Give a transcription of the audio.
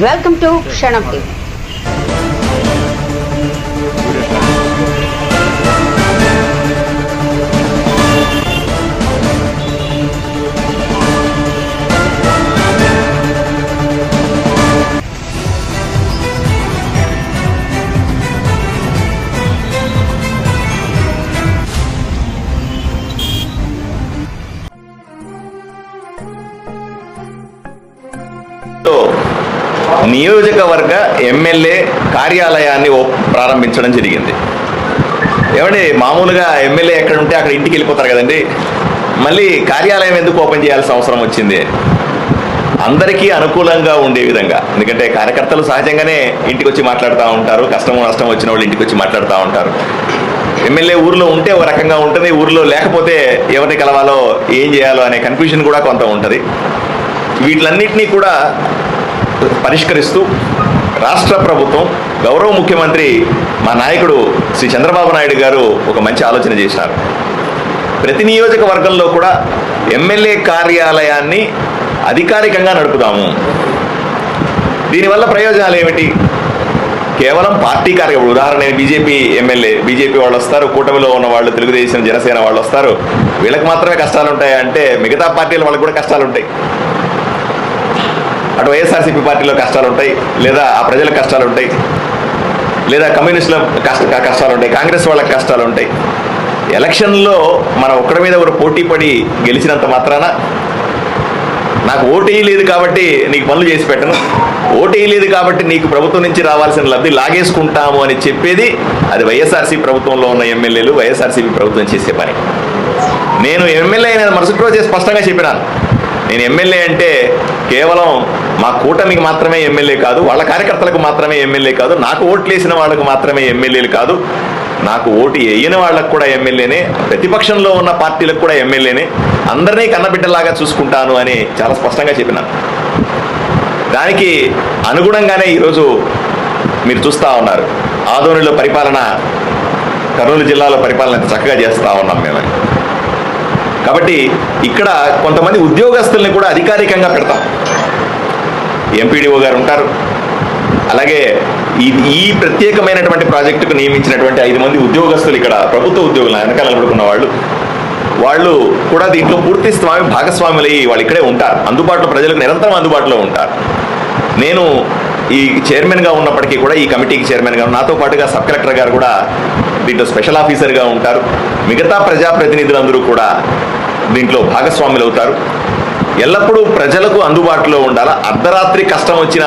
Welcome to క్షణం TV నియోజకవర్గ MLA కార్యాలయాన్ని ఓ- ప్రారంభించడం జరిగింది. ఏమండి మామూలుగా ఎమ్మెల్యే ఎక్కడ ఉంటే అక్కడ ఇంటికి వెళ్ళిపోతారు కదండి. మళ్ళీ కార్యాలయం ఎందుకు ఓపెన్ చేయాల్సిన అవసరం వచ్చింది? అందరికీ అనుకూలంగా ఉండే విధంగా. ఎందుకంటే కార్యకర్తలు సహజంగానే ఇంటికి వచ్చి మాట్లాడుతూ ఉంటారు. కష్టం నష్టం వచ్చిన వాళ్ళు ఇంటికి వచ్చి మాట్లాడుతూ ఉంటారు. ఎమ్మెల్యే ఊర్లో ఉంటే ఒక రకంగా ఉంటుంది. ఊర్లో లేకపోతే ఎవరిని కలవాలో ఏం చేయాలో అనే కన్ఫ్యూజన్ కూడా కొంత ఉంటుంది. వీటిలన్నింటినీ కూడా పరిష్కరిస్తూ రాష్ట్ర ప్రభుత్వం గౌరవ ముఖ్యమంత్రి మా నాయకుడు శ్రీ చంద్రబాబు నాయుడు గారు ఒక మంచి ఆలోచన చేశారు. ప్రతి నియోజకవర్గంలో కూడా ఎమ్మెల్యే కార్యాలయాన్ని అధికారికంగా నడుపుదాము. దీనివల్ల ప్రయోజనాలు ఏమిటి? కేవలం పార్టీ కార్య ఉదాహరణ బీజేపీ ఎమ్మెల్యే బీజేపీ వాళ్ళు వస్తారు కూటమిలో ఉన్న వాళ్ళు తెలుగుదేశం జనసేన వాళ్ళు వస్తారు. వీళ్ళకి మాత్రమే కష్టాలు ఉంటాయి అంటే మిగతా పార్టీల వాళ్ళకి కూడా కష్టాలు ఉంటాయి అటు వైఎస్ఆర్సీపీ పార్టీలో కష్టాలు ఉంటాయి లేదా ఆ ప్రజల కష్టాలు ఉంటాయి లేదా కమ్యూనిస్టుల కష్ట కష్టాలు ఉంటాయి కాంగ్రెస్ వాళ్ళకి కష్టాలు ఉంటాయి ఎలక్షన్లో మనం ఒక్కడి మీద ఒకరు పోటీ పడి గెలిచినంత మాత్రాన నాకు ఓటీ లేదు కాబట్టి నీకు పనులు చేసి పెట్టను. ఓటీ లేదు కాబట్టి నీకు ప్రభుత్వం నుంచి రావాల్సిన లబ్ధి లాగేసుకుంటాము అని చెప్పేది అది వైఎస్ఆర్సీ ప్రభుత్వంలో ఉన్న ఎమ్మెల్యేలు వైఎస్ఆర్సీపీ ప్రభుత్వం చేసే పని. నేను ఎమ్మెల్యే అయిన మరుసటి రోజే స్పష్టంగా చెప్పినాను. నేను ఎమ్మెల్యే అంటే కేవలం మా కూటమికి మాత్రమే ఎమ్మెల్యే కాదు వాళ్ళ కార్యకర్తలకు మాత్రమే ఎమ్మెల్యే కాదు నాకు ఓట్లు వేసిన వాళ్ళకు మాత్రమే ఎమ్మెల్యేలు కాదు నాకు ఓటు వేయని వాళ్ళకు కూడా ఎమ్మెల్యేనే ప్రతిపక్షంలో ఉన్న పార్టీలకు కూడా ఎమ్మెల్యేనే అందరినీ కన్నబిడ్డలాగా చూసుకుంటాను అని చాలా స్పష్టంగా చెప్పినాను దానికి అనుగుణంగానే ఈరోజు మీరు చూస్తూ ఉన్నారు. ఆదోనిలో పరిపాలన కర్నూలు జిల్లాలో పరిపాలన చక్కగా చేస్తూ ఉన్నాం మేము. కాబట్టి ఇక్కడ కొంతమంది ఉద్యోగస్తుల్ని కూడా అధికారికంగా పెడతాం. ఎంపీడీఓ గారు ఉంటారు. అలాగే ఈ ఈ ప్రత్యేకమైనటువంటి ప్రాజెక్టుకు నియమించినటువంటి ఐదు మంది ఉద్యోగస్తులు ఇక్కడ ప్రభుత్వ ఉద్యోగులు వెనకాల నిలబడుకున్న వాళ్ళు. వాళ్ళు కూడా దీంట్లో పూర్తి స్వామి భాగస్వాములై వాళ్ళు ఇక్కడే ఉంటారు. అందుబాటులో ప్రజలకు నిరంతరం అందుబాటులో ఉంటారు. నేను ఈ చైర్మన్గా ఉన్నప్పటికీ కూడా ఈ కమిటీకి చైర్మన్గా నాతో పాటుగా సబ్ కలెక్టర్ గారు కూడా దీంట్లో స్పెషల్ ఆఫీసర్గా ఉంటారు. మిగతా ప్రజాప్రతినిధులందరూ కూడా దీంట్లో భాగస్వాములు అవుతారు ఎల్లప్పుడూ ప్రజలకు అందుబాటులో ఉండాలా? అర్ధరాత్రి కష్టం వచ్చినా